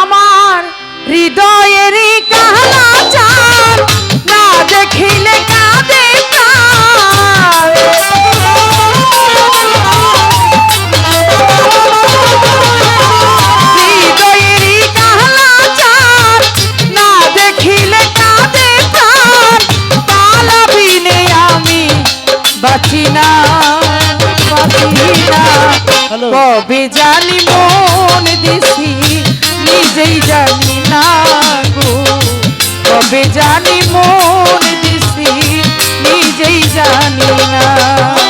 আমার হৃদয়েরই কাহলা চার না দেখিলে কাঁদে না বাঁচি না বাঁচি না। হ্যালো। কবে জানি মন না গো কবে জানি মন দিছি নিজেই জানি না।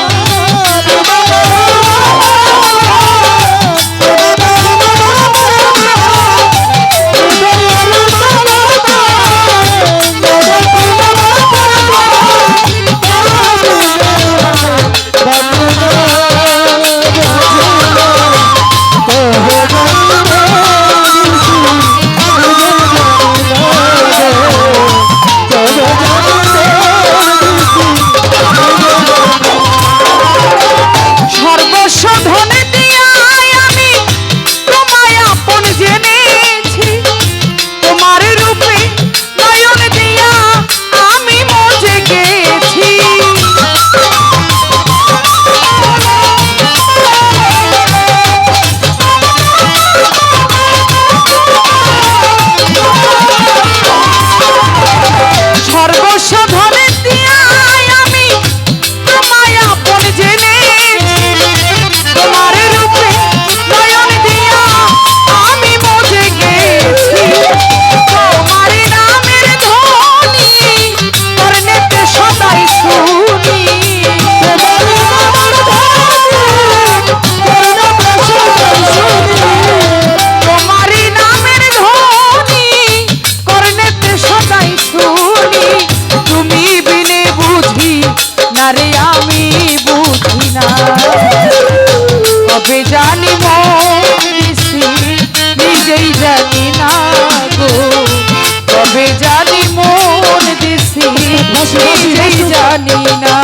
বুঝি না কবে জানি মরিসি নিজেই জানি না গো। কবে জানি মন নিজেই জানি না।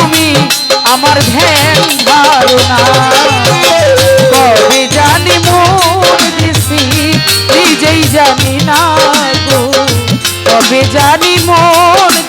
তুমি আমার ধ্যান ধারণা। কবে জানি মোর দিছি, নিজেই জানি না গো। কবে জানি মন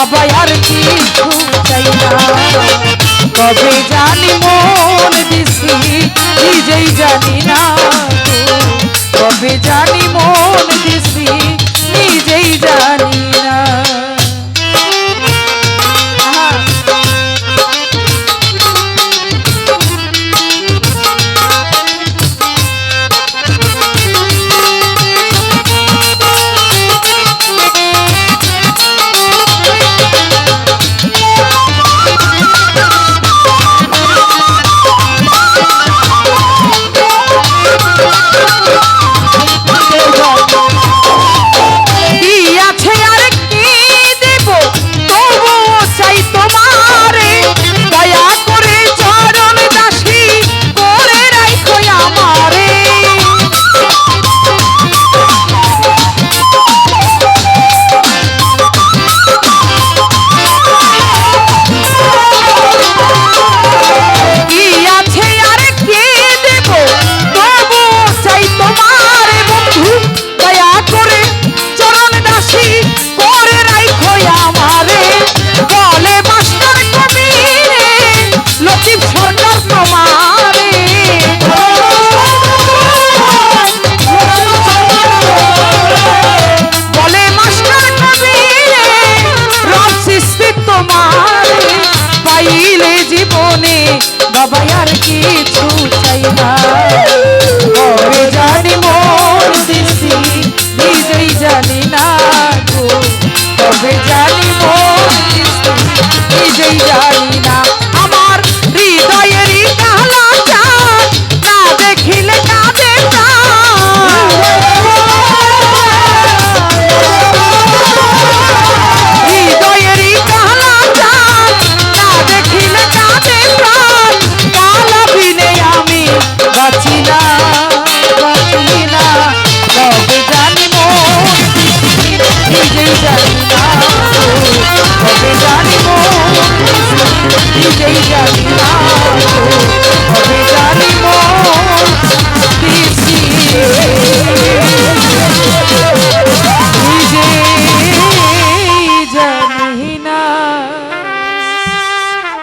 বাবা আর কিছু চাই না কবে জানি মন দিছি নিজেই জানি না গো। কবে জানি কিছু চাই না। কবে জানি মন দিছি, নিজেই জানি না গো। কবে জানি মন দিছি, নিজেই জানি